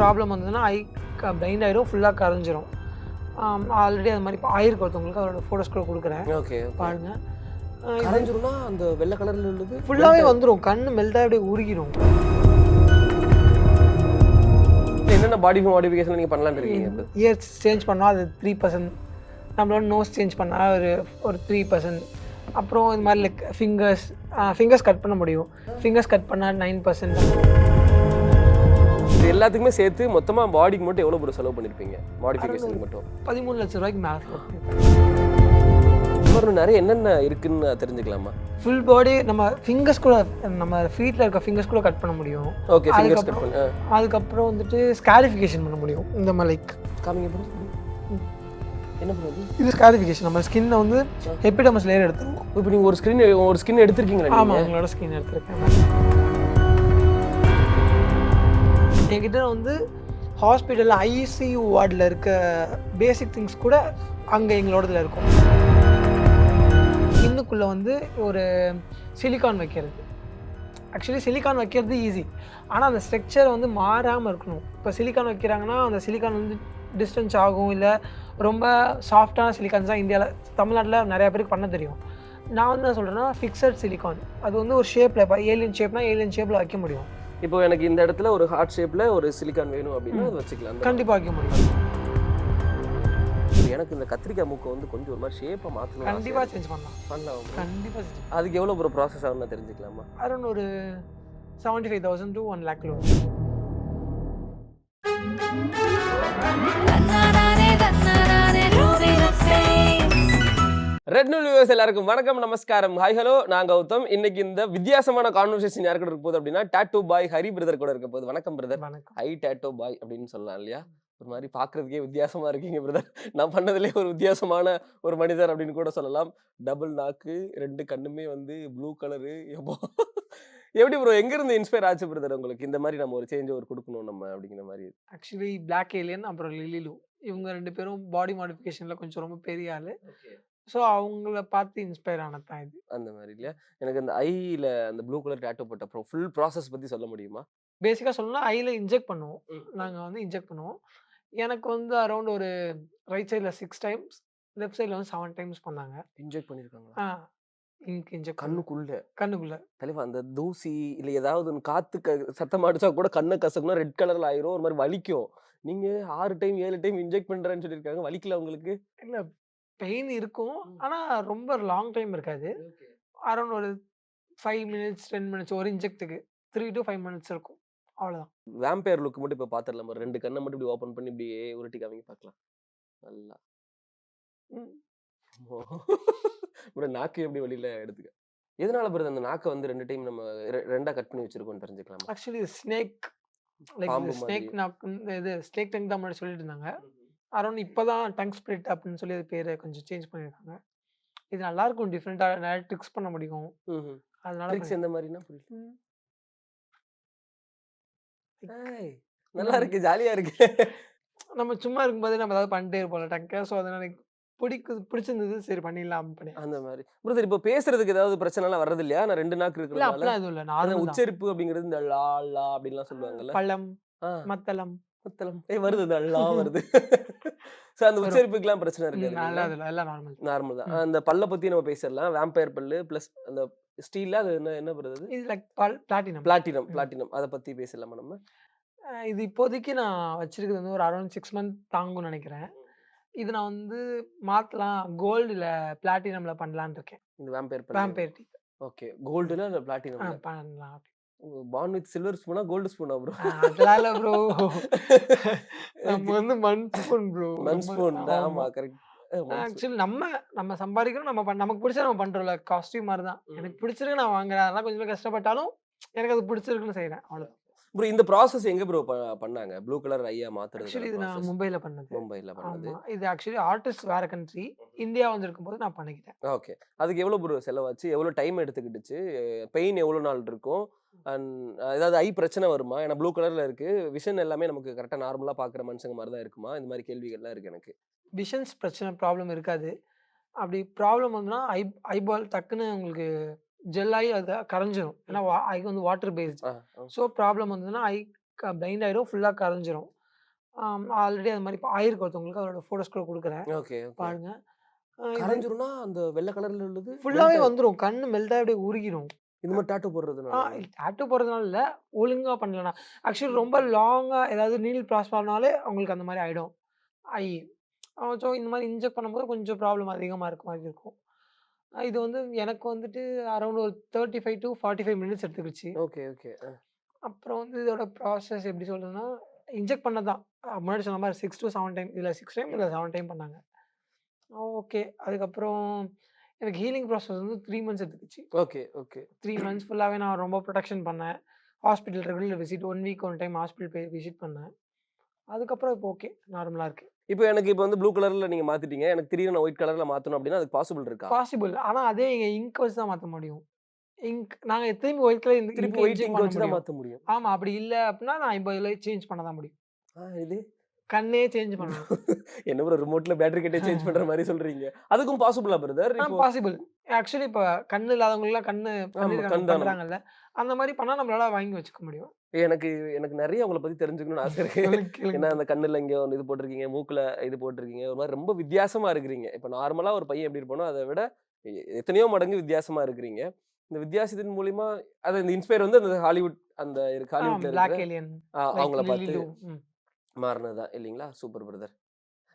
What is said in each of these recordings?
Problem வந்ததுன்னா eye blind ஆயிரும் ஃபுல்லாக கரைஞ்சிரும். ஆல்ரெடி அது மாதிரி ஆயிருக்கு ஒருத்தவங்களுக்கு அவரோட ஃபோட்டோஸ் கூட கொடுக்குறேன். ஓகே பாருங்க. கரைஞ்சிரும்னா அந்த வெள்ளை கலர்ல உள்ளது? ஃபுல்லாகவே வந்துடும் கண்ணு மெல்டாக அப்படியே உருகிடும். என்னென்ன பாடி மாடிஃபிகேஷன் நீங்க பண்ணலாம்னு இருக்கீங்க இயர்ஸ் சேஞ்ச் பண்ணால் அது த்ரீ பர்சன்ட் நம்மளோட நோஸ் சேஞ்ச் பண்ணால் ஒரு ஒரு த்ரீ பர்சன்ட் அப்புறம் இந்த மாதிரி லைக் ஃபிங்கர்ஸ் ஃபிங்கர்ஸ் கட் பண்ண முடியும். ஃபிங்கர்ஸ் கட் பண்ணால் நைன் பர்சன்ட் இது எல்லாத்துக்குமே சேர்த்து மொத்தமா பாடிக்கு மட்டும் எவ்வளவு ப்ரோ செலவு பண்ணிருப்பீங்க? மாடிஃபிகேஷனுக்கு மட்டும். பதிமூணு லட்ச ரூபாய்க்கு மேலே. நிறைய என்னென்ன இருக்குன்னு தெரிஞ்சுக்கலாமா? ஃபுல் பாடி நம்ம ஃபிங்கர்ஸ் கூட நம்ம ஃபீட்டில் இருக்க ஃபிங்கர்ஸ் கூட கட் பண்ண முடியும். ஓகே ஃபிங்கர்ஸ் கட் பண்ண அதுக்கப்புறம் வந்துட்டு ஸ்காரிஃபிகேஷன் பண்ண முடியும் இந்த மாதிரி லைக் காமிங்க ப்ரோ என்ன இது? ஸ்காரிஃபிகேஷன் நம்ம ஸ்கின்னை வந்து எபிடமஸ் லேயர் எடுத்துருவோம். இப்போ நீங்க ஒரு ஸ்கிரீன் ஒரு ஸ்கின் எடுத்திருக்கீங்களா ஆமாம் அவங்களோட ஸ்கின் எடுத்திருக்கேன். என்கிட்ட வந்து ஹாஸ்பிட்டலில் ஐசியூ வார்டில் இருக்க பேசிக் திங்ஸ் கூட அங்கே எங்களோடதில் இருக்கும். இன்னுக்குள்ளே வந்து ஒரு சிலிக்கான் வைக்கிறது. ஆக்சுவலி சிலிக்கான் வைக்கிறது ஈஸி ஆனால் அந்த ஸ்ட்ரக்சர் வந்து மாறாமல் இருக்கணும். இப்போ சிலிக்கான் வைக்கிறாங்கன்னா அந்த சிலிக்கான் வந்து டிஸ்டன்ஸ் ஆகும். இல்லை ரொம்ப சாஃப்டான சிலிக்கான்ஸ் தான் இந்தியாவில் தமிழ்நாட்டில் நிறையா பேருக்கு பண்ண தெரியும். நான் வந்து என்ன சொல்கிறேன்னா ஃபிக்ஸட் சிலிக்கான் அது வந்து ஒரு ஷேப்பில் இப்போ ஏலியன் ஷேப்னா ஏலியன் ஷேப்பில் வைக்க முடியும். இப்போ எனக்கு இந்த இடத்துல ஒரு ஹார்ட் ஷேப்ல ஒரு சிலிக்கான் வேணும் அப்படின்னா அது வச்சுக்கலாம். கண்டிப்பாக வைக்க முடியும். மாதிரி. எனக்கு இந்த கத்திரிக்காய் மூக்கை வந்து கொஞ்சம் ஒரு மாதிரி ஷேப்பை மாற்றணும் கண்டிப்பாக சேஞ்ச் பண்ணலாம். பண்ணலாம். கண்டிப்பாக அதுக்கு எவ்வளோ ப்ரோ ப்ராசஸ் ஆகும்னு தெரிஞ்சுக்கலாமா? அரௌண்ட் ஒரு seventy five thousand to one lakh low ரெட் நியூ வியூவர்ஸ் எல்லாருக்கும் வணக்கம் நமஸ்காரம். ஹாய் ஹலோ நான் கௌதம். இன்னைக்கு இந்த வித்தியாசமான கான்வர்சேஷன் யார் கூட இருக்க போகுது அப்படின்னா டாட்டூ பாய் ஹரி பிரதர் கூட இருக்க போகுது. வணக்கம் பிரதர் ஹை டாட்டோ பாய் அப்படின்னு சொல்லலாம் இல்லையா? ஒரு மாதிரி பார்க்கறதுக்கே வித்தியாசமா இருக்கீங்க பிரதர் நான் பண்ணதுலேயே ஒரு வித்தியாசமான ஒரு மனிதர் அப்படின்னு கூட சொல்லலாம். டபுள் நாக்கு ரெண்டு கண்ணுமே வந்து ப்ளூ கலரு எப்போ? எப்படி ப்ரோ எங்க இருந்து இன்ஸ்பயர் ஆச்சு பிரதர் உங்களுக்கு? இந்த மாதிரி நம்ம ஒரு சேஞ்ச் ஒரு கொடுக்கணும் நம்ம அப்படிங்கிற மாதிரி. ஆக்சுவலி பிளாக் ஏலியன் அப்புறம் லிலிலு இவங்க ரெண்டு பேரும் பாடி மாடிஃபிகேஷனில் கொஞ்சம் ரொம்ப பெரிய ஆள். ஸோ அவங்கள பார்த்து இன்ஸ்பயர் ஆனது தான் இது. அந்த மாதிரி இல்லையா? எனக்கு அந்த ஐல அந்த ப்ளூ கலர் டேட்டோ போட்ட அப்புறம் ஃபுல் ப்ராசஸ் பத்தி சொல்ல முடியுமா? பேசிக்காக சொல்லணும்னா ஐயில் இன்ஜெக்ட் பண்ணுவோம். நாங்கள் வந்து இன்ஜெக்ட் பண்ணுவோம். எனக்கு வந்து அரௌண்ட் ஒரு ரைட் சைடில் சிக்ஸ் டைம்ஸ் லெஃப்ட் சைடில் வந்து செவன் டைம்ஸ் பண்ணாங்க. இன்ஜெக்ட் பண்ணிருக்காங்களா? ஆ இங்க் இன்ஜெக்ட் கண்ணுக்குள்ள. கண்ணுக்குள்ள. தலைவா அந்த தூசி இல்ல ஏதாவது ஒன்று காத்து க சத்தம் அடிச்சா கூட கண்ணை கசக்கணும் ரெட் கலர்ல ஆயிரும் ஒரு மாதிரி வலிக்கும். நீங்க ஆறு டைம் ஏழு டைம் இன்ஜெக்ட் பண்றேன்னு சொல்லியிருக்காங்க. வலிக்கல உங்களுக்கு? இல்லை பெயின் இருக்கும். ஆனால் ரொம்ப லாங் டைம் இருக்காது. அரௌண்ட் ஒரு ஃபைவ் மினிட்ஸ் டென் மினிட்ஸ் ஒரு இன்ஜெக்ட்டுக்கு த்ரீ டு ஃபைவ் மினிட்ஸ் இருக்கும். அவ்வளோதான் வேம்பயர் லுக் மட்டும் இப்போ பார்த்துடலாம் ஒரு ரெண்டு கண்ணை மட்டும் இப்படி ஓப்பன் பண்ணி இப்படியே உருட்டி காமிங்க பார்க்கலாம் நல்லா. அப்புறம் நாக்கு எப்படி வெளியில எடுத்துக்க? எதனால பிறகு அந்த நாக்கை வந்து ரெண்டு டைம் நம்ம ரெ- ரெண்டா கட் பண்ணி வச்சிருக்கோம்னு தெரிஞ்சுக்கலாமா? ஆக்சுவலி ஸ்னேக் லைக் ஸ்னேக் நாக்கு இது ஸ்னேக் டங் தான் முன்னாடி சொல்லிட்டு இருந்தாங்க. அரௌண்ட் இப்போ தான் டங் ஸ்பிரிட் அப்படின்னு சொல்லி அது பேரை கொஞ்சம் சேஞ்ச் பண்ணியிருக்காங்க இது நல்லா இருக்கும் டிஃப்ரெண்ட்டாக நிறைய ட்ரிக்ஸ் பண்ண முடியும். அதனால ட்ரிக்ஸ் எந்த மாதிரினா புரியல. நல்லா இருக்கு. ஜாலியா இருக்கு. நம்ம சும்மா இருக்கும்போது நம்ம ஏதாவது பண்ணிட்டே இருப்போம்ல டங்க ஸோ அதனால எனக்கு பிடிக்குது பிடிச்சிருந்தது சரி பண்ணிடலாம் பண்ணி அந்த மாதிரி பிரதர் இப்போ பேசுறதுக்கு ஏதாவது பிரச்சனை எல்லாம் வர்றது இல்லையா? நான் ரெண்டு நாக்கு இருக்கிறதுனால. அப்படிலாம் எதுவும் இல்லை. நார்மல் உச்சரிப்பு அப்படிங்கிறது இந்த லா லா அப்படின்லாம் சொல்லுவாங்கல்ல. பழம் மத்தளம். முத்தலம் ஏய் வருது இந்த லா வருது. சோ அந்த வரும். உச்சரிப்புக்கெல்லாம் பிரச்சனை இருக்காது நல்லா எல்லாம் நார்மல் நார்மல் தான். அந்த பல்ல பத்தி நம்ம பேசிடலாம். வேம்பயர் பல்லு பிளஸ் அந்த ஸ்டீல்ல அது என்ன என்ன வருது இது லைக் பிளாட்டினம் பிளாட்டினம். பிளாட்டினம் அதை பத்தி பேசலாமா நம்ம? இது இப்போதைக்கு நான் வச்சிருக்கிறது வந்து ஒரு அரௌண்ட் சிக்ஸ் மந்த் தாங்கும்னு நினைக்கிறேன். இது நான் வந்து மாற்றலாம் கோல்டில் பிளாட்டினமில் பண்ணலான்னு இருக்கேன். இந்த வேம்பயர் டீ ஓகே கோல்டுல பிளாட்டினம் பண்ணலாம். பான் வித் சில்வர் ஸ்பூனா கோல்டு ஸ்பூனா ப்ரோ அதெல்லாம் இல்லை ப்ரோ நம்ம வந்து மண் ஸ்பூன் ப்ரோ மண் ஸ்பூன் ஆமா. கரெக்ட் ஆக்சுவலி நம்ம நம்ம சம்பாதிக்கிறோம் நம்ம நமக்கு பிடிச்சா நம்ம பண்றோம்ல காஸ்டியூம் மாதிரி தான். எனக்கு. பிடிச்சிருக்கு நான் வாங்குறேன். அதெல்லாம் கொஞ்சம் கஷ்டப்பட்டாலும் எனக்கு அது பிடிச்சிருக்குன்னு செய்றேன் அவ்வளோ ப்ரோ இந்த ப்ராசஸ் எங்க ப்ரோ பண்ணாங்க? ப்ளூ கலர் ஐயா மாத்துறது ஆக்சுவலி இது நான் மும்பைல பண்ணது. மும்பைல பண்ணது. இது ஆக்சுவலி ஆர்டிஸ்ட் வேற கண்ட்ரி இந்தியா வந்திருக்கும் போது நான் பண்ணிக்கிட்டேன். ஓகே. அதுக்கு எவ்வளோ ப்ரோ செலவாச்சு? எவ்வளோ டைம் எடுத்துக்கிட்டுச்சு? பெயின் எவ்வளோ நாள் இருக்கும்? அண்ட் ஏதாவது ஐ பிரச்சனை வருமா? ஏன்னா ப்ளூ கலரில் இருக்கு. விஷன் எல்லாமே நமக்கு கரெக்டாக நார்மலாக பார்க்குற மனுஷங்க மாதிரி தான் இருக்குமா? இந்த மாதிரி கேள்விகள்லாம் இருக்கு எனக்கு. விஷன்ஸ் பிரச்சனை ப்ராப்ளம் இருக்காது. அப்படி ப்ராப்ளம் வந்துன்னா ஐ ஐபால் டக்குன்னு உங்களுக்கு ஜெல் ஆகி அது கரைஞ்சிரும். ஏன்னா ஐ வந்து வாட்டர் பேஸ்ட். ஸோ ப்ராப்ளம் வந்ததுன்னா ஐ பிளைண்ட் ஆயிடும் ஃபுல்லாக கரைஞ்சிரும். ஆல்ரெடி அது மாதிரி ஆயிருக்கு ஒருத்தவங்களுக்கு அவரோட ஃபோட்டோஸ் கூட கொடுக்குறேன். ஓகே பாருங்க. கரைஞ்சிரும்னா அந்த வெள்ளை கலர்ல உள்ளது ஆயி- வந்துடும் கண்ணு மெல்டாக அப்படியே உருகிடும் இந்த மாதிரி டாட்டூ போடுறதுனால. டேட்டு போடுறதுனால இல்லை ஒழுங்காக பண்ணலனா ஆக்சுவலி ரொம்ப லாங்காக ஏதாவது நீல் ப்ராஸ் பண்ணாலே அவங்களுக்கு அந்த மாதிரி ஆகிடும் ஐ ஸோ இந்த மாதிரி இன்ஜெக்ட் பண்ணும்போது கொஞ்சம் ப்ராப்ளம் அதிகமாக இருக்க மாதிரி இருக்கும். இது வந்து எனக்கு வந்துட்டு அரௌண்ட் ஒரு thirty five to forty five minutes எடுத்துக்கிச்சு okay. Okay அப்புறம் வந்து இதோட ப்ராசஸ் எப்படி சொல்கிறதுன்னா இன்ஜெக்ட் பண்ணது தான் முன்னாடி சொன்ன மாதிரி சிக்ஸ் டு செவன் டைம் இதில் சிக்ஸ் டைம் இதில் செவன் டைம் பண்ணாங்க. ஓகே. அதுக்கப்புறம் எனக்கு ஹீலிங் ப்ராசஸ் வந்து த்ரீ மந்த்ஸ் எடுத்துக்கிச்சு. ஓகே ஓகே த்ரீ மந்த்ஸ் ஃபுல்லாகவே நான் ரொம்ப ப்ரொடெக்ஷன் பண்ணேன். Hospital regular visit one week one time hospital போய் விசிட் பண்ணேன். அதுக்கப்புறம் இப்போ ஓகே நார்மலாக இருக்குது இப்போ எனக்கு இப்போ வந்து ப்ளூ கலர்ல நீங்க மாத்திட்டீங்க. எனக்கு திடீர்னு நான் ஒயிட் கலர்ல மாத்தணும் அப்படின்னா அதுக்கு பாசிபிள் இருக்கா? பாசிபிள் ஆனால் அதே எங்கள் இங்க் வச்சு தான் மாற்ற முடியும். இங்க் நாங்கள் திரும்பி ஒயிட் கலர் இந்த ink ஒயிட் இங்க் வச்சு தான் மாத்த முடியும். ஆமாம் அப்படி இல்லை அப்படின்னா நான் இப்போ இதில் சேஞ்ச் பண்ண தான் முடியும். இது? கண்ணே சேஞ்ச் பண்ணணும். என்ன ப்ரோ ரிமோட்ல பேட்டரி கட்டே சேஞ்ச் பண்ற மாதிரி சொல்றீங்க. அதுக்கும் பாசிபிளா பிரதர் பாசிபிள் ஆக்சுவலி இப்போ கண்ணு இல்லாதவங்கலாம் கண்ணு பண்ணிருக்காங்க கண் தானம். பண்ணுறாங்கல்ல அந்த மாதிரி பண்ணால் நம்மளால வாங்கி வச்சுக்க முடியும். எனக்கு எனக்கு நிறைய உங்களை பத்தி தெரிஞ்சுக்கணும்னு ஆசை இருக்கு. ஏன்னா அந்த கண்ணுல இங்க இது போட்டிருக்கீங்க மூக்குல இது போட்டிருக்கீங்க ஒரு மாதிரி ரொம்ப வித்தியாசமா இருக்கிறீங்க. இப்போ நார்மலா ஒரு பையன் எப்படி இருப்பானோ அதை விட எத்தனையோ மடங்கு வித்தியாசமா இருக்கிறீங்க. இந்த வித்தியாசத்தின் மூலியமா அது இந்த இன்ஸ்பயர் வந்து அந்த ஹாலிவுட் அந்த ஹாலிவுட்ல இருக்கிற அவங்கள பார்த்து மாறினதா? இல்லைங்களா? Super brother.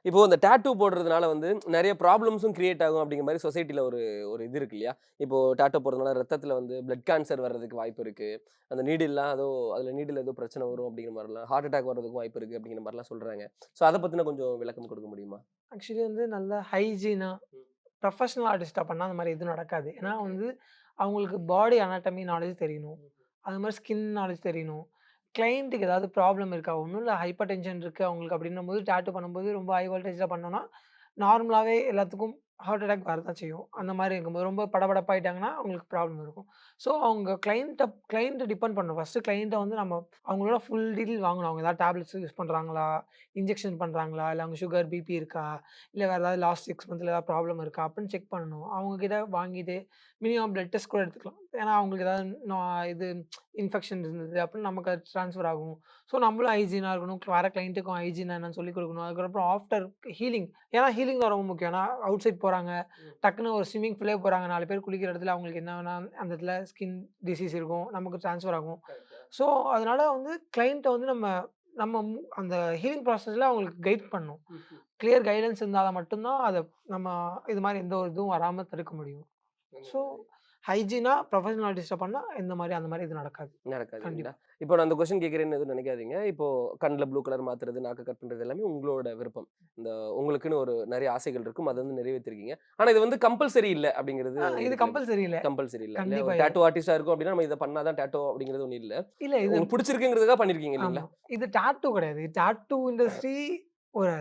இப்போ இந்த டேட்டூ போடுறதுனால வந்து நிறைய ப்ராப்ளம்ஸும் கிரியேட் ஆகும் அப்படிங்கிற மாதிரி சொசைட்டில ஒரு ஒரு இது இருக்கு இல்லையா? இப்போ டேட்டூ போடுறதுனால ரத்தத்துல வந்து பிளட் கேன்சர் வர்றதுக்கு வாய்ப்பு இருக்கு. அந்த நீடில்லாம் ஏதோ அதுல நீடில் ஏதோ பிரச்சனை வரும் அப்படிங்கிற மாதிரிலாம் ஹார்ட் அட்டாக் வர்றதுக்கும் வாய்ப்பு இருக்கு அப்படிங்கிற மாதிரிலாம் சொல்றாங்க. ஸோ அதை பத்தின கொஞ்சம் விளக்கம் கொடுக்க முடியுமா? ஆக்சுவலி வந்து நல்ல ஹைஜீனாக ப்ரொஃபஷனல் ஆர்டிஸ்ட்டாக பண்ணால் அந்த மாதிரி எதுவும் நடக்காது. ஏன்னா வந்து அவங்களுக்கு பாடி அனாட்டமி நாலேஜ் தெரியணும். அது மாதிரி ஸ்கின் நாலேஜ் தெரியணும். கிளைண்ட்டுக்கு ஏதாவது ப்ராப்ளம் இருக்கா? ஒன்றும் இல்லை ஹைப்பர் டென்ஷன் இருக்குது அவங்களுக்கு அப்படின்னும் போது டேட்டு பண்ணும்போது ரொம்ப ஹை வோல்டேஜில் பண்ணோன்னா நார்மலாகவே எல்லாத்துக்கும் ஹார்ட் அட்டாக் வரதான் செய்யும். அந்த மாதிரி இருக்கும்போது ரொம்ப படபடப்பாயிட்டாங்கன்னா அவங்களுக்கு ப்ராப்ளம் இருக்கும். ஸோ அவங்க கிளைண்ட்டை கிளைண்ட்டை டிபெண்ட் பண்ணணும். ஃபஸ்ட்டு கிளைண்ட்டை வந்து நம்ம அவங்களோட ஃபுல் டீட்டெயில் வாங்கணும். அவங்க ஏதாவது டேப்லெட்ஸ் யூஸ் பண்ணுறாங்களா இன்ஜெக்ஷன் பண்ணுறாங்களா இல்லை அவங்க சுகர் பிபி இருக்கா? இல்லை வேறு ஏதாவது லாஸ்ட் சிக்ஸ் மந்த்தில் ஏதாவது ப்ராப்ளம் இருக்கா? அப்படின்னு செக் பண்ணணும். அவங்கக்கிட்ட வாங்கிட்டு மினிமம் ப்ளட் டெஸ்ட் கூட எடுத்துக்கலாம். ஏன்னா அவங்களுக்கு ஏதாவது இது இன்ஃபெக்ஷன் இருந்தது அப்படின்னு நமக்கு அது ட்ரான்ஸ்ஃபர் ஆகும். ஸோ நம்மளும் ஹைஜீனாக இருக்கணும். வர கிளைண்ட்டுக்கும் ஹைஜீனாக என்னன்னு சொல்லி கொடுக்கணும். அதுக்கப்புறம் ஆஃப்டர் ஹீலிங் ஏன்னா ஹீலிங் தான் ரொம்ப முக்கியம். ஏன்னா அவுட் சைட் போகிறாங்க டக்குன்னு ஒரு ஸ்விம்மிங் பூலே போகிறாங்க நாலு பேர் குளிக்கிற இடத்துல அவங்களுக்கு என்ன வேணா அந்த இடத்துல ஸ்கின் டிசீஸ் இருக்கும். நமக்கு ட்ரான்ஸ்ஃபர் ஆகும். ஸோ அதனால வந்து கிளைண்ட்டை வந்து நம்ம நம்ம அந்த ஹீலிங் ப்ராசஸில் அவங்களுக்கு கைட் பண்ணணும் கிளியர் கைடன்ஸ் இருந்தால் மட்டும்தான் அதை நம்ம இது மாதிரி எந்த ஒரு இதுவும் வராமல் தடுக்க முடியும். ஸோ ஹைஜீனாக ப்ரொஃபஷனல் ஆர்டிஸ்ட்டை பண்ணால் இந்த மாதிரி அந்த மாதிரி இது நடக்காது. நடக்காது? இப்போ நான் அந்த கொஸ்டின் கேட்குறேன்னு எதுவும் நினைக்காதீங்க. இப்போ கண்ணில் ப்ளூ கலர் மாத்துறது நாக்கு கட் பண்றது எல்லாமே உங்களோட விருப்பம். இந்த உங்களுக்குன்னு ஒரு நிறைய ஆசைகள் இருக்கும். அதை வந்து நிறைவேற்றிருக்கீங்க. ஆனா இது வந்து கம்பல்சரி இல்லை அப்படிங்கிறது இது கம்பல்சரி இல்லை. கம்பல்சரி இல்லை இல்ல. டேட்டூ ஆர்டிஸ்டா இருக்கும் அப்படின்னா நம்ம இதை பண்ணாதான் டேட்டோ அப்படிங்கிறது ஒன்றும் இல்லை. இல்லை இது பிடிச்சிருக்குங்கிறதுக்காக பண்ணிருக்கீங்க இல்லைங்களா? ஆமா. இது டாட்டூ கிடையாது. டாட்டூ இண்டஸ்ட்ரி ஒரு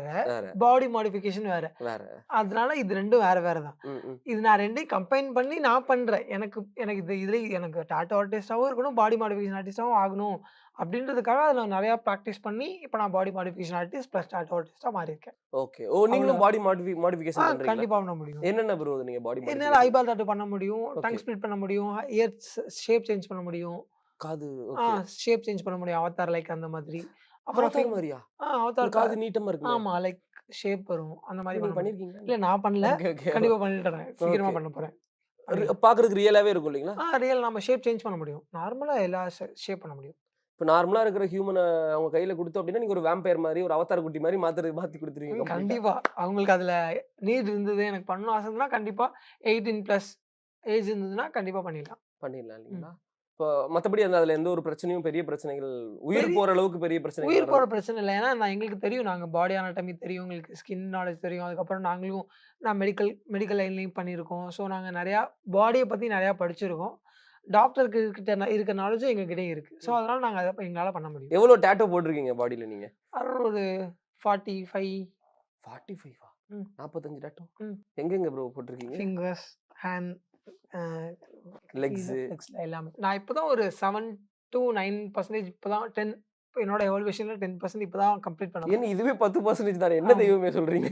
பாடி மாடிஃபிகேஷன் வேற. வேற. அதனால இது ரெண்டும் வேற வேற தான். ம், ம். இது நான் ரெண்டையும் கம்பைன் பண்ணி நான் பண்றேன். எனக்கு எனக்கு இது இதுல எனக்கு டாட்டூ ஆர்டிஸ்டாவும் இருக்கணும் பாடி மாடிஃபிகேஷன் ஆர்டிஸ்டாவும் ஆகணும் அப்படின்றதுக்காக அதில் நிறையா ப்ராக்டிஸ் பண்ணி இப்போ நான் body modification artist plus tattoo ஆர்டிஸ்டாக மாறி இருக்கேன் ஓகே ஓ நீங்களும். பாடி மாடிஃபி மாடிஃபிகேஷன் கண்டிப்பாக பண்ண முடியும். என்னென்ன ப்ரோ நீங்க பாடி என்னால் ஐபால் டாட்டூ பண்ண முடியும். டங் ஸ்பிளிட் பண்ண முடியும் இயர் ஷேப் சேஞ்ச் பண்ண முடியும். காது ஷேப் சேஞ்ச் பண்ண முடியும் அவதார் லைக் அந்த மாதிரி. அப்புறம் மாதிரியா அவதார் காது நீட்டமா இருக்கு ஆமா லைக் ஷேப் வரும். அந்த மாதிரி நீங்க பண்ண முடியும். பண்ணிருக்கீங்களா? இல்ல நான் பண்ணல. கண்டிப்பா பண்ணிட்டுறேன் சீக்கிரமா. பண்ண போறேன். பாக்குறதுக்கு ரியலாவே இருக்கும் இல்லைங்களா? ஆ ரியல் நம்ம ஷேப் சேஞ்ச் பண்ண முடியும். நார்மலா எல்லா ஷேப் பண்ண முடியும். இப்போ நார்மலா இருக்கிற ஹியூமனை அவங்க கையில கொடுத்தோம் அப்படின்னா நீங்க ஒரு வேம்பயர் மாதிரி ஒரு அவதார் குட்டி மாதிரி மாத்துறது மாத்தி கொடுத்துருவீங்க. கண்டிப்பா. அவங்களுக்கு அதுல நீட் இருந்தது எனக்கு பண்ணணும் ஆசை இருந்ததுன்னா கண்டிப்பா எயிட்டீன் பிளஸ் ஏஜ் இருந்ததுன்னா கண்டிப்பா பண்ணிடலாம். பண்ணிடலாம் இல்லைங்களா? இப்போ மத்தபடி அந்த அதுல எந்த ஒரு பிரச்சனையும் பெரிய பிரச்சனைகள் உயிர் போற அளவுக்கு பெரிய பிரச்சனைகள் உயிர் வராது. பிரச்சனை இல்லை. ஏன்னா நான் எங்களுக்கு தெரியும். நாங்க பாடி anatomy தெரியும். எங்களுக்கு ஸ்கின் நாலேஜ் தெரியும். அதுக்கப்புறம் நாங்களும் நான் மெடிக்கல் மெடிக்கல் லைன்லையும் பண்ணியிருக்கோம். ஸோ நாங்க நிறையா பாடியை பத்தி நிறையா படிச்சிருக்கோம். டாக்டருக்கு கிட்ட இருக்க நாலேஜும் எங்ககிட்ட இருக்கு. ஸோ அதனால நாங்க அதை எங்களால பண்ண முடியும். எவ்வளவு டேட்டோ போட்டிருக்கீங்க பாடியில நீங்க? அப்புறம் ஒரு ஃபார்ட்டி ஃபைவ் ஃபார்ட்டி ஃபைவா ம். நாற்பத்தஞ்சு டேட்டோ ம். எங்கெங்க ப்ரோ போட்டிருக்கீங்க? Fingers hand Legs. எல்லாமே. நான் இப்போ தான் ஒரு செவன் டு நைன் பர்சன்டேஜ் இப்போ தான் டென் என்னோட எவல்யூஷனில் டென் பர்சன்ட் இப்போ தான் கம்ப்ளீட் பண்ண ஏன்னா இதுவே பத்து பர்சன்டேஜ் தானே? என்ன. தெய்வமே சொல்றீங்க?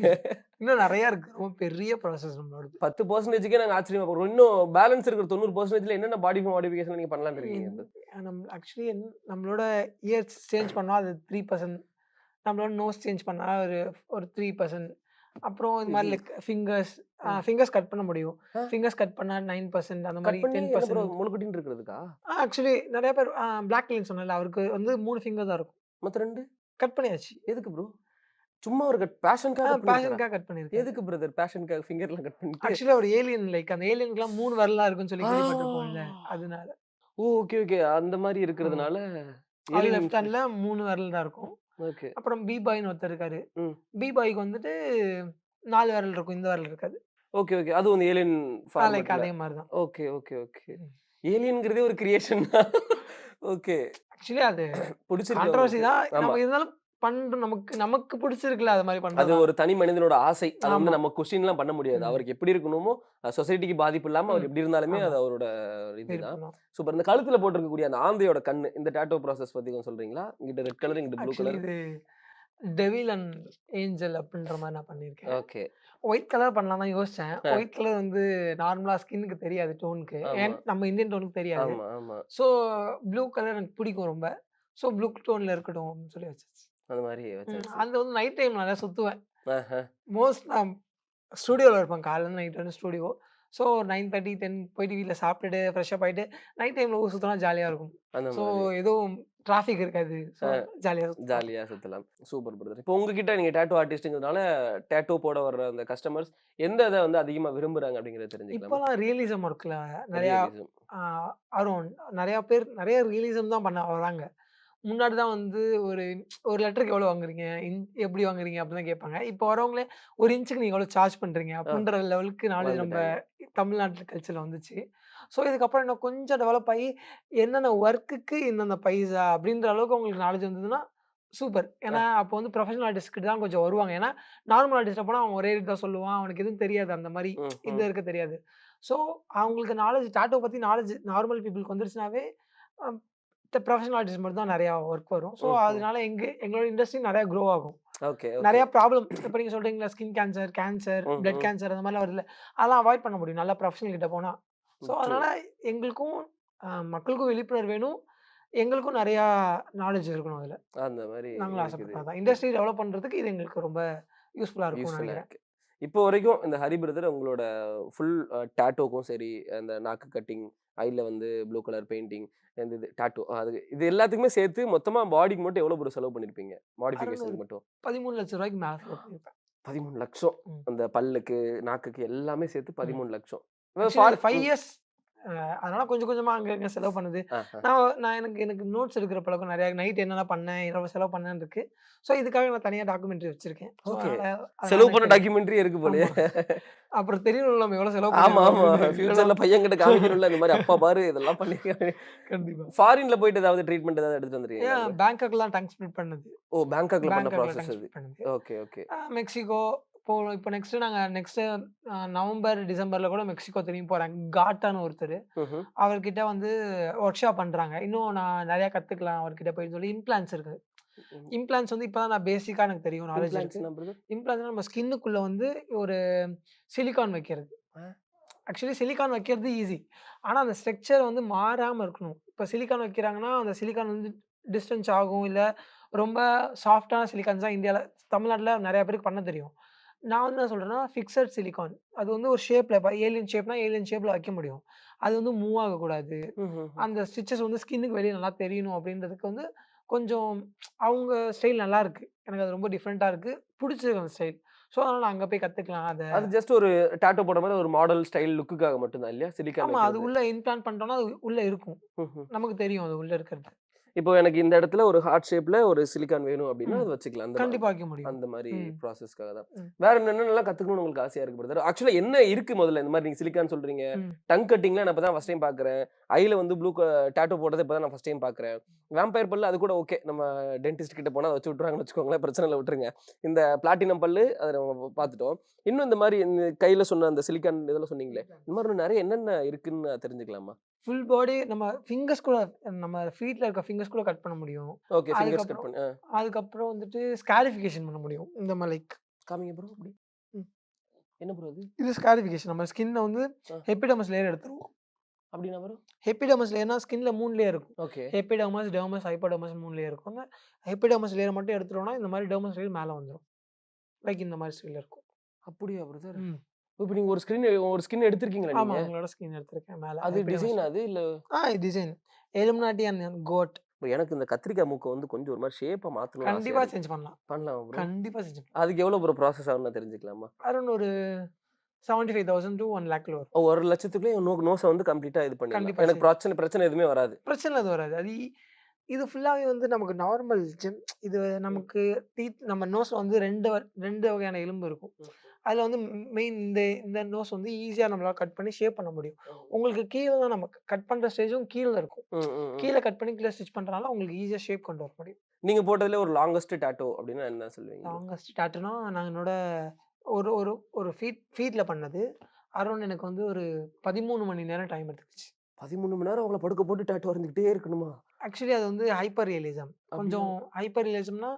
இன்னும் நிறையா இருக்குது ரொம்ப பெரிய ப்ராசஸ் நம்மளோடது பத்து பர்சன்டேஜ்க்கே நாங்க ஆச்சரியமா போறோம். இன்னும் பேலன்ஸ் இருக்கிற தொண்ணூறு பர்சன்டேஜ்ல என்னென்ன பாடி மாடிஃபிகேஷன் நீங்க பண்ணலாம்னு இருக்கீங்க நம்ம ஆக்சுவலி நம்மளோட இயர்ஸ் சேஞ்ச் பண்ணால் அது த்ரீ பர்சன்ட் நம்மளோட நோஸ் சேஞ்ச் பண்ணால் ஒரு ஒரு த்ரீ பர்சன்ட் அப்புறம் இந்த மாதிரி லைக் ஃபிங்கர்ஸ். ஃபிங்கர்ஸ் கட் பண்ண முடியும். ஃபிங்கர்ஸ் கட் பண்ணால் நைன் பர்சன்ட் அந்த மாதிரி பண்ணி டென் பர்சன்ட் முழுக்கட்டின்னு இருக்கிறதுக்கா? ஆக்சுவலி நிறைய பேர் பிளாக் லைன் சொன்னல அவருக்கு வந்து மூணு ஃபிங்கர் தான் இருக்கும். மத்த ரெண்டு? கட் பண்ணியாச்சு. எதுக்கு ப்ரோ? சும்மா ஒரு கட் பேஷனுக்காக பேஷனுக்காக கட் பண்ணியிருக்கேன் எதுக்கு பிரதர் பேஷனுக்காக ஃபிங்கர்லாம் கட் பண்ணிட்டு? ஆக்சுவலி ஒரு ஏலியன் லைக் அந்த ஏலியனுக்குலாம் மூணு வரலாம் இருக்குன்னு சொல்லி கேள்விப்பட்டிருப்போம்ல. அதனால. ஓ ஓகே ஓகே அந்த மாதிரி இருக்கிறதுனால லெஃப்ட் ஹேண்ட்ல மூணு விரல் தான் இருக்கும். அப்புறம் பி பாய்னு ஒருத்தர் இருக்காரு. பி பாய்க்கு வந்துட்டு நாலு விரல் இருக்கும். இந்த விரல் இருக்காது. Okay okay. அது வந்து ஏலியன் லைக் அதே மாதிரி தான் ஓகே ஓகே ஓகே. ஏலியன்ங்கிறதே ஒரு கிரியேஷன் ஓகே. ஆக்சுவலி அது பிடிச்சிருக்கு கான்ட்ரவர்சி. தான். நம்ம இருந்தாலும் பண்றோம் நமக்கு நமக்கு பிடிச்சிருக்குல்ல அது மாதிரி அது பண்றது ஒரு தனி மனிதனோட ஆசை. அது வந்து. நம்ம கொஸ்டின்லாம் பண்ண முடியாது. அவருக்கு எப்படி இருக்கணுமோ சொசைட்டிக்கு பாதிப்பு இல்லாம அவர். எப்படி இருந்தாலுமே. அது அவரோட இதுதான். சூப்பர் இந்த கழுத்துல போட்டிருக்கக்கூடிய அந்த ஆந்தையோட கண்ணு இந்த டாட்டோ ப்ராசஸ் பத்தி கொஞ்சம் சொல்றீங்களா? இங்கிட்ட ரெட் கலர் இங்கிட்ட blue colour devil and angel அப்படின்ற மாதிரி நான் பண்ணியிருக்கேன். ஓகே ஒயிட் கலர் பண்ணலாம் தான் யோசிச்சேன். ஒயிட் கலர் வந்து நார்மலா ஸ்கின்னுக்கு தெரியாது டோனுக்கு நம்ம இந்தியன் டோனுக்கு தெரியாது. ஆமா ஆமா. ஸோ ப்ளூ கலர் எனக்கு பிடிக்கும் ரொம்ப. ஸோ ப்ளூ டோன்ல இருக்கட்டும் சொல்லி வச்சாச்சு. அந்த மாதிரி அந்த வந்து நைட் டைம் நிறையா சுற்றுவேன். மோஸ்ட் நான் ஸ்டூடியோவில் இருப்பேன் காலையில் நைட் வந்து studio. So nine thirty ten போயிட்டு வீட்டில் சாப்பிட்டுட்டு ஃப்ரெஷ்ஷப் ஆகிட்டு நைட் டைமில் ஊர் சுற்றினா ஜாலியாக இருக்கும். ஸோ எதுவும் டிராஃபிக் இருக்காது. ஜாலியாக ஜாலியா சுத்தலாம். சூப்பர் பிரதர் இப்போ உங்ககிட்ட நீங்க டேட்டோ ஆர்டிஸ்ட்ங்கிறதுனால டேட்டோ போட வர்ற அந்த கஸ்டமர்ஸ் எந்த இதை வந்து அதிகமா விரும்புறாங்க அப்படிங்கறத தெரிஞ்சுக்கலாம்? இப்போலாம் ரியலிசம் ஒர்க்கில் நிறையா அருண் நிறையா பேர் நிறைய ரியலிசம் தான் பண்ண வராங்க. முன்னாடி தான் வந்து ஒரு ஒரு லெட்டருக்கு எவ்வளோ வாங்குறீங்க? இன் எப்படி வாங்குறீங்க? அப்படின்னு தான் கேட்பாங்க. இப்போ வரவங்களே ஒரு இன்ச்சுக்கு நீங்கள் எவ்வளோ சார்ஜ் பண்ணுறீங்க அப்படின்ற லெவலுக்கு நாலேஜ் நம்ம தமிழ்நாட்டு கல்ச்சரில் வந்துச்சு. ஸோ இதுக்கப்புறம் இன்னும் கொஞ்சம் டெவலப் ஆகி என்னென்ன ஒர்க்குக்கு இந்தந்த பைசா அப்படின்ற அளவுக்கு உங்களுக்கு நாலேஜ் வந்ததுன்னா சூப்பர் ஏன்னா அப்போ வந்து ப்ரொஃபஷனல் ஆர்டிஸ்ட்கிட்ட தான் கொஞ்சம் வருவாங்க. ஏன்னா நார்மல் ஆர்டிஸ்ட்டை போனால் அவன் ஒரே தான் சொல்லுவான். அவனுக்கு எதுவும் தெரியாது. அந்த மாதிரி இது இருக்க தெரியாது. ஸோ அவங்களுக்கு நாலேஜ் டாட்டோ பற்றி நாலேஜ் நார்மல் பீப்புளுக்கு வந்துருச்சுனாவே ப்ரொஃபஷனல் ஆர்டிஸ்ட் மட்டும் தான் நிறையா ஒர்க் வரும். ஸோ. அதனால எங்க எங்களோட இண்டஸ்ட்ரி நிறையா க்ரோ ஆகும். ஓகே நிறைய ப்ராப்ளம் இப்போ நீங்கள் சொல்கிறீங்களா skin cancer cancer blood. Cancer அந்த மாதிரிலாம் வருதுல்ல அதெல்லாம் அவாய்ட் பண்ண முடியும். நல்லா ப்ரொஃபஷனல் கிட்ட போனால் ஸோ. அதனால எங்களுக்கும் மக்களுக்கும் விழிப்புணர்வு வேணும். எங்களுக்கும் நிறையா நாலேஜ் இருக்கணும் அதில். அந்த மாதிரி நாங்களும் ஆசைப்படுறோம் இண்டஸ்ட்ரி டெவலப் பண்ணுறதுக்கு இது எங்களுக்கு ரொம்ப யூஸ்ஃபுல்லாக யூஸ்ஃபுல்லா நினைக்கிறேன். இப்போ வரைக்கும் இந்த ஹரி பிரதர் உங்களோட ஃபுல் டேட்டோக்கும் சரி அந்த நாக்கு கட்டிங் ஐல வந்து ப்ளூ கலர் பெயிண்டிங் இந்த இது டாட்டோ அது இது எல்லாத்துக்குமே சேர்த்து மொத்தமா பாடிக்கு மட்டும் எவ்வளவு ஒரு செலவு பண்ணிருப்பீங்க? மாடிஃபிகேஷனுக்கு மட்டும். பதிமூணு லட்ச ரூபாய்க்கு மேலே பதிமூணு லட்சம். அந்த பல்லுக்கு நாக்குக்கு எல்லாமே சேர்த்து பதிமூணு லட்சம். ஃபைவ் இயர்ஸ் அதனால கொஞ்சம் கொஞ்சமாக அங்கே இங்கே செலவு பண்ணுது. நான் நான் எனக்கு எனக்கு நோட்ஸ் எடுக்கிற பழக்கம் நிறையா. நைட் என்னென்ன பண்ணேன் இரவு செலவு பண்ணேன்னு இருக்கு. ஸோ இதுக்காக நான் தனியாக டாக்குமெண்ட்ரி வச்சிருக்கேன். அதனால செலவு பண்ண. டாக்குமெண்ட்ரி இருக்கு போலயே. அப்புறம் தெரியணும் நம்ம எவ்வளோ செலவு ஆமா ஆமா. ஃபியூச்சர்ல. பையன் கிட்ட காமிக்கணும்ல இந்த மாதிரி அப்பா பாரு இதெல்லாம் பண்ணிருக்காங்க கண்டிப்பா. ஃபாரின்ல போயிட்டு ஏதாவது ட்ரீட்மெண்ட் ஏதாவது எடுத்து வந்துருக்கீங்க பேங்காக்லாம் டங் ஸ்பிளிட் பண்ணது. ஓ பேங்காக்ல பண்ண ப்ராசஸ் அது. Okay okay. மெக்சிகோ இப்போ இப்போ நெக்ஸ்ட் நாங்கள் நெக்ஸ்ட் நவம்பர் டிசம்பர்ல கூட மெக்சிகோ திரும்பி போறேன் காட்டான்னு ஒருத்தர். அவர்கிட்ட வந்து ஒர்க் ஷாப் பண்றாங்க. இன்னும் நான் நிறைய கத்துக்கலாம் அவர்கிட்ட போய் சொல்லி இம்ப்ளான்ஸ் இருக்கு. இம்ப்ளான்ஸ் வந்து இப்போ தான் நான் பேசிக்காக எனக்கு தெரியும் நாலேஜ் இருக்கு. இம்ப்ளான்ஸ் நம்ம ஸ்கின்னுக்குள்ள வந்து ஒரு சிலிகான் வைக்கிறது. ஆக்சுவலி சிலிகான் வைக்கிறது ஈஸி ஆனால் அந்த ஸ்ட்ரக்சர் வந்து மாறாமல் இருக்கணும். இப்போ சிலிகான் வைக்கிறாங்கன்னா அந்த சிலிகான் வந்து டிஸ்டன்ஸ் ஆகும். இல்லை ரொம்ப சாஃப்டான சிலிகான்ஸ் தான் இந்தியாவில் தமிழ்நாட்டில் நிறைய பேருக்கு பண்ண தெரியும். நான் வந்து என்ன சொல்கிறேன்னா ஃபிக்ஸட் சிலிகான் அது வந்து ஒரு ஷேப்பில் இப்போ ஏலியன் ஷேப்னா ஏலியன் ஷேப்பில் வைக்க முடியும். அது வந்து மூவ் ஆகக்கூடாது. அந்த ஸ்டிச்சஸ் வந்து ஸ்கின்னுக்கு வெளியே நல்லா தெரியணும் அப்படின்றதுக்கு வந்து கொஞ்சம் அவங்க ஸ்டைல் நல்லா இருக்கு. எனக்கு அது ரொம்ப டிஃப்ரெண்ட்டாக இருக்கு. பிடிச்சிருக்கு அந்த ஸ்டைல் ஸோ அதனால் அங்கே போய் கற்றுக்கலாம் அதை. அது ஜஸ்ட் ஒரு டாட்டோ போட மாதிரி ஒரு மாடல் ஸ்டைல் லுக்குக்காக மட்டும்தான் இல்லையா? சிலிக்கான் ஆமாம் அது உள்ளே இம்ப்ளான்ட் பண்ணிட்டோம்னா அது உள்ளே இருக்கும். நமக்கு தெரியும் அது உள்ளே இருக்கிறது. இப்போ எனக்கு இந்த இடத்துல ஒரு ஹார்ட் ஷேப்ல ஒரு சிலிக்கான் வேணும் அப்படின்னா. அது வச்சுக்கலாம். அந்த வைக்க முடியும். அந்த மாதிரி. ப்ராசஸ்க்காக தான். வேற என்னென்னலாம் கத்துக்கணும்னு உங்களுக்கு ஆசையா இருக்கு பிரதர் ஆக்சுவலா என்ன இருக்கு முதல்ல? இந்த மாதிரி நீங்க சிலிக்கான் சொல்றீங்க. டங் கட்டிங்லாம் நான் இப்பதான் ஃபர்ஸ்ட் டைம் பாக்குறேன். ஐல வந்து ப்ளூ டாட்டோ போட்டது இப்பதான் நான் ஃபர்ஸ்ட் டைம் பாக்குறேன். வேம்பயர் பல்லு அது கூட ஓகே நம்ம டென்டிஸ்ட் கிட்ட போனா அதை வச்சு விட்டுறாங்கன்னு வச்சுக்கோங்களேன் பிரச்சனை இல்லை விட்டுருங்க. இந்த பிளாட்டினம் பல்லு அதை நம்ம பார்த்துட்டோம் இன்னும் இந்த மாதிரி கையில சொன்ன அந்த சிலிக்கான் இதெல்லாம் சொன்னீங்களே இந்த மாதிரி நிறைய என்னென்ன இருக்குன்னு தெரிஞ்சுக்கலாமா? ஃபுல் பாடி நம்ம ஃபிங்கர்ஸ் கூட நம்ம ஃபீட்ல இருக்க ஃபிங்கர்ஸ் கூட கட் பண்ண முடியும். ஓகே ஃபிங்கர்ஸ் கட் பண்ணி. அதுக்கப்புறம் வந்துட்டு ஸ்கேரிஃபிகேஷன் பண்ண முடியும். இந்த மாதிரி லைக் காமிங்க ப்ரோ அப்படி. ம். என்ன ப்ரோ அது? இது ஸ்கேரிஃபிகேஷன் நம்ம ஸ்கின்னை வந்து. ஹெப்பிடமஸ் லேயர் எடுத்துருவோம். அப்படின்னா ப்ரோ ஹெப்பிடமஸ் லேயர்னா ஸ்கின்ல மூணு லேயர் இருக்கும். ஓகே ஹெப்பிடமஸ் டெர்மஸ் ஹைப்போடமஸ் மூணு லேயர் இருக்கும். அந்த ஹெப்பிடமஸ் லேயர் மட்டும் எடுத்துட்டோம்னா இந்த மாதிரி டெர்மஸ் லேயர் மேலே வந்துடும் லைக் இந்த மாதிரி ஸ்டைல் இருக்கும். அப்படியா பிரதர் ம். இப்போ நீங்க ஒரு ஸ்கிரீன் ஒரு ஸ்கின் எடுத்திருக்கீங்களா ஆமா நீங்க அவங்களோட ஸ்கின் எடுத்திருக்கேன் மேலே. அது டிசைன் அது இல்ல? ஆ design illuminati and code bro, எனக்கு இந்த கத்திரிக்காய் மூக்கை வந்து கொஞ்சம் ஒரு மாதிரி ஷேப்பா மாத்தணும் கண்டிப்பா சேஞ்ச் பண்ணலாம். பண்ணலாம் கண்டிப்பா செஞ்சு அதுக்கு எவ்வளவு ப்ரோ ப்ராசஸ் ஆகும்னு தெரிஞ்சுக்கலாமா? அரௌண்ட் ஒரு seventy five thousand to one லேக்ல வரும் ஒரு லட்சத்துக்குள்ளே நோ நோஸை வந்து கம்ப்ளீட்டா இது பண்ணிடலாம். கண்டிப்பா எனக்கு. பிரச்சனை பிரச்சனை எதுவுமே வராது. பிரச்சனை அது வராது. அது இது ஃபுல்லாவே வந்து நமக்கு நார்மல் ஜெம் இது நமக்கு டீத் நம்ம நோஸ்ல வந்து ரெண்டு ரெண்டு வகையான எலும்பு இருக்கும். அதுல வந்து மெயின் இந்த இந்த நோஸ் வந்து ஈஸியா நம்மளால கட் பண்ணி ஷேப் பண்ண முடியும். உங்களுக்கு கீழே தான் நம்ம கட் பண்ற ஸ்டேஜும் கீழே இருக்கும். கீழே கட் பண்ணி கீழே ஸ்டிச் பண்றதுனால உங்களுக்கு ஈஸியா ஷேப் கொண்டு வர முடியும். நீங்க போட்டதுல ஒரு லாங்கஸ்ட் டாட்டோ அப்படின்னா என்ன சொல்லுவீங்க? லாங்கஸ்ட் டாட்டுனா நான் என்னோட ஒரு ஒரு ஒரு ஃபீட் ஃபீட்ல பண்ணது. அரௌண்ட் எனக்கு வந்து ஒரு பதிமூணு மணி நேரம் டைம் எடுத்துக்கிச்சு. பதிமூணு மணி நேரம் அவங்கள படுக்க போட்டு டாட்டோ வரைஞ்சிக்கிட்டே இருக்கணுமா? ஆக்சுவலி அது வந்து ஹைப்பர் ரியலிசம். கொஞ்சம் ஹைப்பர் ரியலிசம்னா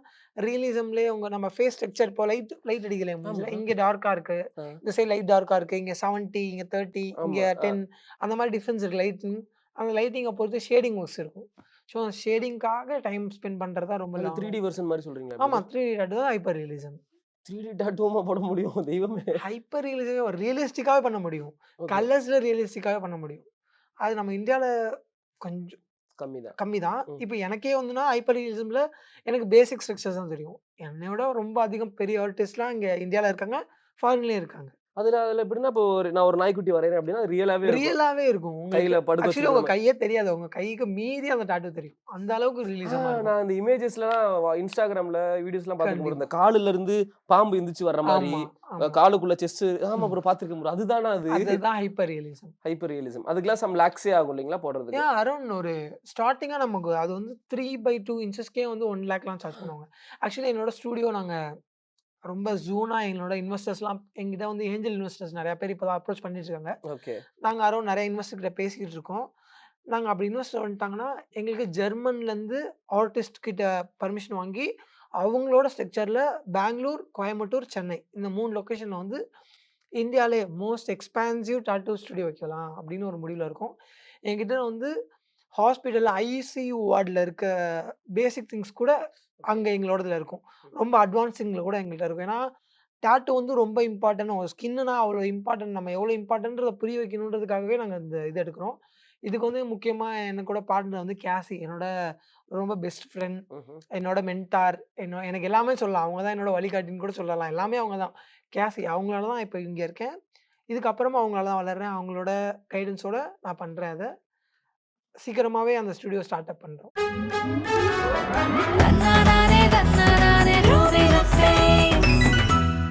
ரியலிசம்லேயே உங்க நம்ம ஃபேஸ் ஸ்ட்ரக்சர் இப்போ லைட் லைட் அடிக்கல. இங்க டார்க்கா இருக்கு. இந்த சைடு லைட் டார்க்கா இருக்கு. இங்க செவன்ட்டி இங்க தேர்ட்டி இங்க. டென் அந்த மாதிரி டிஃப்ரென்ஸ் இருக்கு. லைட்டிங் அந்த லைட்டிங்கை பொறுத்து ஷேடிங் ஒர்க்ஸ் இருக்கும். ஸோ ஷேடிங்காக டைம் ஸ்பெண்ட் பண்றதா ரொம்ப த்ரீ டி வெர்ஷன் மாதிரி சொல்றீங்களா ஆமா த்ரீ டி டாட் தான் ஹைப்பர் ரியலிசம். த்ரீ டி டாட்டோமா போட முடியும்? தெய்வமே. ஹைப்பர் ரியலிசம் ரியலிஸ்டிக்காவே பண்ண முடியும். கலர்ஸ்ல ரியலிஸ்டிக்காவே பண்ண முடியும். அது நம்ம இந்தியால கொஞ்சம் கம்மி தான் கம்மி தான். இப்போ எனக்கே வந்துன்னா ஹைப்பர் ரியலிசம்ல எனக்கு பேசிக் ஸ்ட்ரக்சர்ஸ் தான் தெரியும். என்னையோட ரொம்ப அதிகம் பெரிய ஆர்டிஸ்ட்லாம் இங்க இந்தியால இருக்காங்க ஃபாரின்லயும் இருக்காங்க. அதுல அதுல எப்படின்னா இப்போ ஒரு நான் ஒரு நாய்க்குட்டி வரையறேன் அப்படின்னா ரியலாவே ரியலாவே இருக்கும். கையில படுக்க ஆக்சுவலி உங்க கையே தெரியாது. உங்க கைக்கு மீறி அந்த டாட்டூ தெரியும். அந்த அளவுக்கு இருக்கும் நான் இந்த இமேஜஸ்லாம் இன்ஸ்டாகிராம்ல வீடியோஸ்லாம். கண்டிப்பா. இந்த காலுல இருந்து பாம்பு எந்திரிச்சு வர்ற மாதிரி காலுக்குள்ள செஸ் ஆமா ம். ப்ரோ பாத்துருக்கேன் ப்ரோ அதுதானா அது? அதுதான் ஹைப்பர் ரியலிசம் ஹைப்பர் ரியலிசம் அதுக்கெல்லாம் சம் லாக்ஸே ஆகும் இல்லைங்களா போடுறதுக்கு? ஏன் அரௌண்ட் ஒரு ஸ்டார்டிங்கா நமக்கு அது வந்து த்ரீ பை டூ இன்ச்சஸ்க்கே வந்து ஒன் லேக்லாம் சார்ஜ் பண்ணுவாங்க. ஆக்சுவலி என்னோட ஸ்டூடியோ நாங்க ரொம்ப ஜூனா எங்களோட இன்வெஸ்டர்ஸ்லாம் எங்கிட்ட வந்து ஏஞ்சல் இன்வெஸ்டர்ஸ் நிறைய பேர் இப்போ அப்ரோச் பண்ணிட்டு இருக்காங்க ஓகே. நாங்கள் அரௌண்ட் நிறைய இன்வெஸ்டர் கிட்ட பேசிக்கிட்டு இருக்கோம். நாங்கள் அப்படி இன்வெஸ்டர் வந்துட்டாங்கன்னா எங்களுக்கு ஜெர்மன்லேருந்து ஆர்டிஸ்ட் கிட்ட பர்மிஷன் வாங்கி அவங்களோட ஸ்ட்ரக்சரில் பெங்களூர் கோயம்புத்தூர் சென்னை இந்த மூணு லொக்கேஷனில் வந்து இந்தியாவிலே மோஸ்ட் எக்ஸ்பான்சிவ் டாட்டூ ஸ்டுடியோ வைக்கலாம் அப்படின்னு ஒரு முடிவில் இருக்கும். என்கிட்ட வந்து ஹாஸ்பிட்டலில் ஐசியூ வார்டில் இருக்க பேசிக் திங்ஸ் கூட அங்கே எங்களோடதுல இருக்கும். ரொம்ப அட்வான்ஸிங்கில் கூட எங்கள்கிட்ட இருக்கும். ஏன்னா டாட்டூ வந்து ரொம்ப இம்பார்ட்டன்ட் ஒரு ஸ்கின்னுனா அவ்வளோ இம்பார்ட்டன்ட் நம்ம எவ்வளோ இம்பார்ட்டன்றதை புரிய வைக்கணுன்றதுக்காகவே நாங்கள் இந்த இது எடுக்கிறோம். இதுக்கு வந்து முக்கியமாக எனக்கு கூட பார்ட்னர் வந்து கேசி என்னோட ரொம்ப பெஸ்ட் ஃப்ரெண்ட் என்னோட மென்டார் என்னோட எனக்கு எல்லாமே சொல்லலாம். அவங்க தான் என்னோட வழிகாட்டின்னு கூட சொல்லலாம். எல்லாமே அவங்க தான். கேசி அவங்களால தான் இப்போ இங்கே இருக்கேன். இதுக்கப்புறமா அவங்களால தான் வளர்றேன். அவங்களோட கைடன்ஸோட நான் பண்ணுறேன் அதை. சீக்கிரமாகவே அந்த ஸ்டுடியோ ஸ்டார்ட் அப் பண்ணுறோம்